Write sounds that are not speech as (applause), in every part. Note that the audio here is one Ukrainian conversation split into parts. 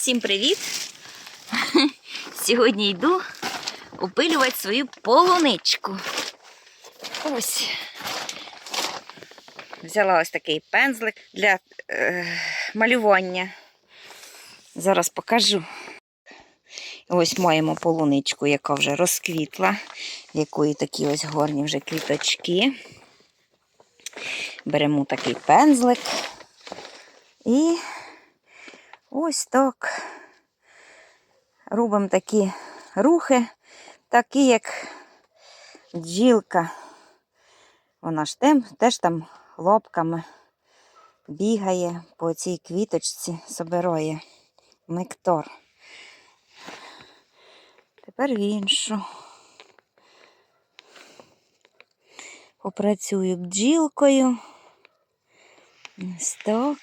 Всім привіт! (laughs) Сьогодні йду опилювати свою полуничку. Ось. Взяла ось такий пензлик для е, малювання. Зараз покажу. Ось маємо полуничку, яка вже розквітла, в якої такі ось гарні вже квіточки. Беремо такий пензлик і ось так робимо такі рухи, такі як бджілка. Вона ж тем, теж там лапками бігає по цій квіточці, собирає нектар. Тепер іншу. Попрацюю бджілкою. Ось так.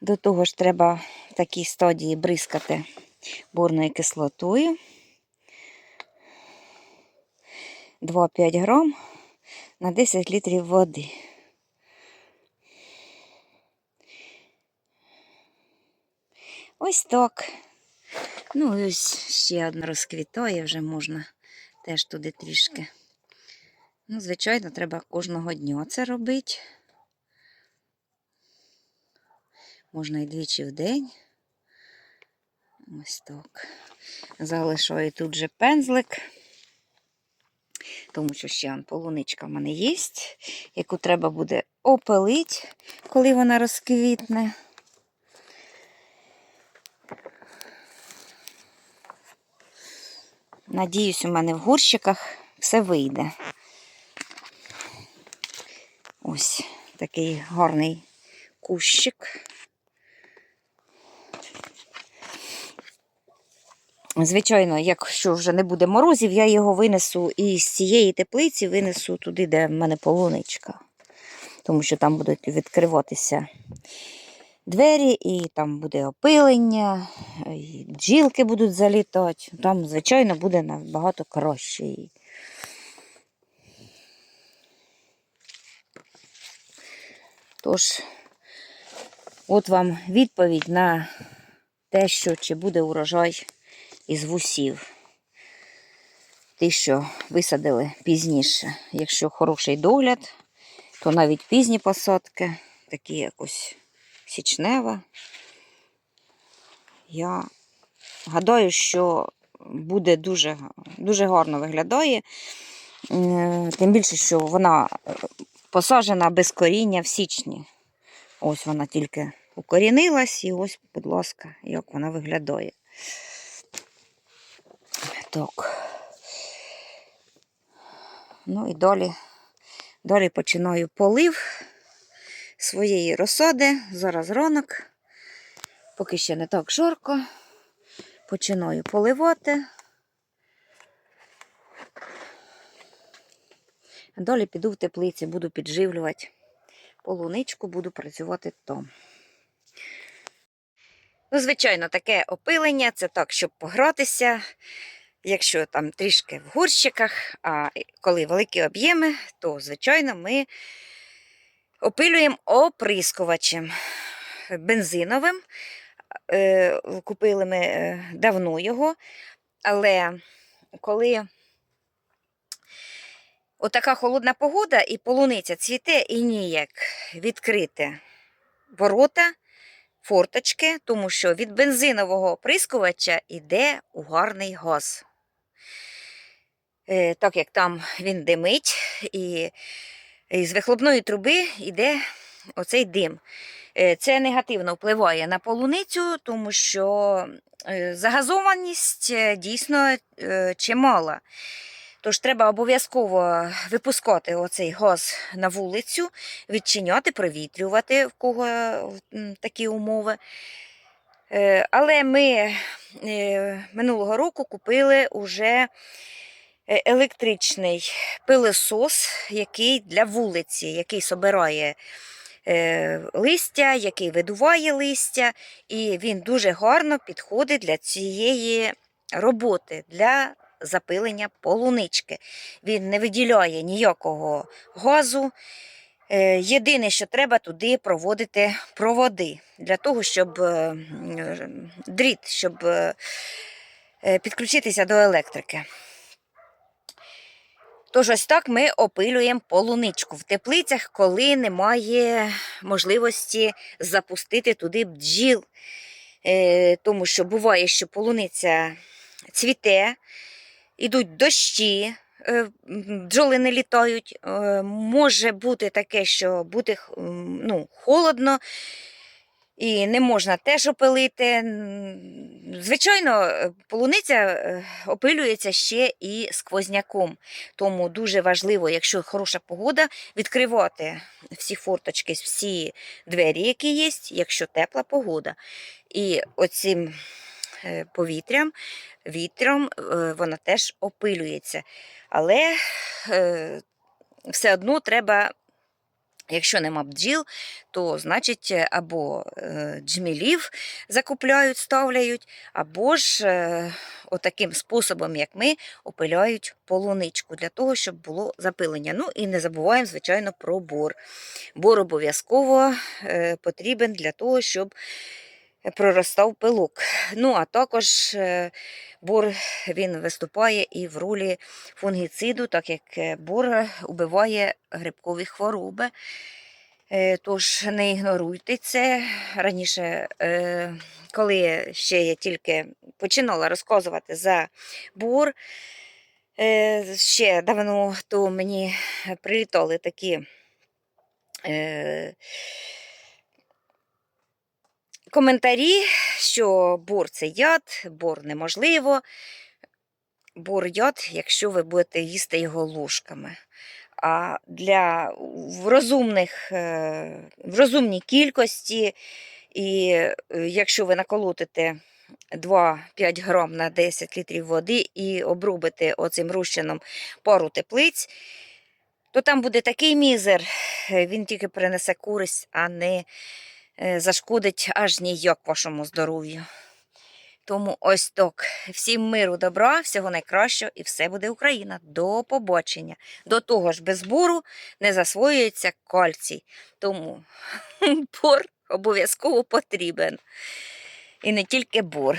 До того ж треба в такій стадії бризкати борною кислотою. 2-5 грам на 10 літрів води. Ось так. Ну, і ось ще одна розквітає, вже можна теж туди трішки. Ну, звичайно, треба кожного дня це робити. Можна і двічі в день. Ось так. Залишаю тут же пензлик, тому що ще полуничка в мене є, яку треба буде опилити, коли вона розквітне. Надіюсь, у мене в горщиках все вийде. Ось такий гарний кущик. Звичайно, якщо вже не буде морозів, я його винесу і з цієї теплиці винесу туди, де в мене полуничка. Тому що там будуть відкриватися двері, і там буде опилення, і бджілки будуть залітати. Там, звичайно, буде набагато краще. Тож, от вам відповідь на те, що чи буде урожай із вусів. Ті, що висадили пізніше. Якщо хороший догляд, то навіть пізні посадки, такі якось січнева. Я гадаю, що буде дуже, дуже гарно виглядає. Тим більше, що вона е, посаджена без коріння в січні. Ось вона тільки укорінилась, і ось, будь ласка, як вона виглядає. Так. Ну і далі, далі починаю полив своєї розсади. Зараз ранок, поки ще не так жарко. Починаю поливати. Далі піду в теплиці, буду підживлювати полуничку, буду працювати там. Ну, звичайно, таке опилення це так, щоб погратися. Якщо там трішки в горщиках, а коли великі об'єми, то, звичайно, ми опилюємо оприскувачем бензиновим. Е, Купили ми е, давно його, але коли отака холодна погода і полуниця цвіте і ніяк відкрити ворота, форточки, тому що від бензинового оприскувача йде угарний газ. Е, Так як там він димить, і, з вихлопної труби йде оцей дим. Е, Це негативно впливає на полуницю, тому що е, загазованість дійсно чимала. Тож треба обов'язково випускати оцей газ на вулицю, відчиняти, провітрювати, в кого такі умови. Але ми минулого року купили уже електричний пилосос, який для вулиці, який собирає е, листя, який видуває листя, і він дуже гарно підходить для цієї роботи, для запилення полунички. Він не виділяє ніякого газу, Е, Єдине, що треба туди проводити проводи для того, щоб е, дріт, щоб е, е, підключитися до електрики. Тож ось так ми опилюємо полуничку в теплицях, коли немає можливості запустити туди бджіл. Е, Тому що буває, що полуниця цвіте, ідуть дощі, е, бджоли не літають. Е, Може бути таке, що буде ну, холодно. І не можна теж опилити. Звичайно, полуниця е, опилюється ще і сквозняком. Тому дуже важливо, якщо хороша погода, відкривати всі форточки, всі двері, які є, якщо тепла погода. І оцим е, повітрям, вітром е, вона теж опилюється. Але все одно треба. Якщо нема бджіл, то значить е, або е, джмілів закупляють, ставляють, або ж е, отаким способом, як ми, опиляють полуничку для того, щоб було запилення. Ну і не забуваємо, звичайно, про бор. Бор обов'язково потрібен для того, щоб проростав пилок. Ну, а також е, бор він виступає і в ролі фунгіциду, так як е, бор убиває грибкові хвороби. Е, Тож не ігноруйте це. Раніше, коли ще я тільки починала розказувати за бор, ще давно то мені прилітали такі коментарі, що бор це яд, бор неможливо. Бор яд, якщо ви будете їсти його ложками. А для в розумних, е, в розумній кількості, і е, якщо ви наколотите 2-5 грам на 10 літрів води і обробите оцим розчином пару теплиць, то там буде такий мізер, е, він тільки принесе користь, а не зашкодить аж ніяк вашому здоров'ю. Тому ось так. Всім миру, добра, всього найкращого і все буде Україна. До побачення. До того ж, без буру не засвоюється кальцій. Тому (laughs) бор обов'язково потрібен. І не тільки бор.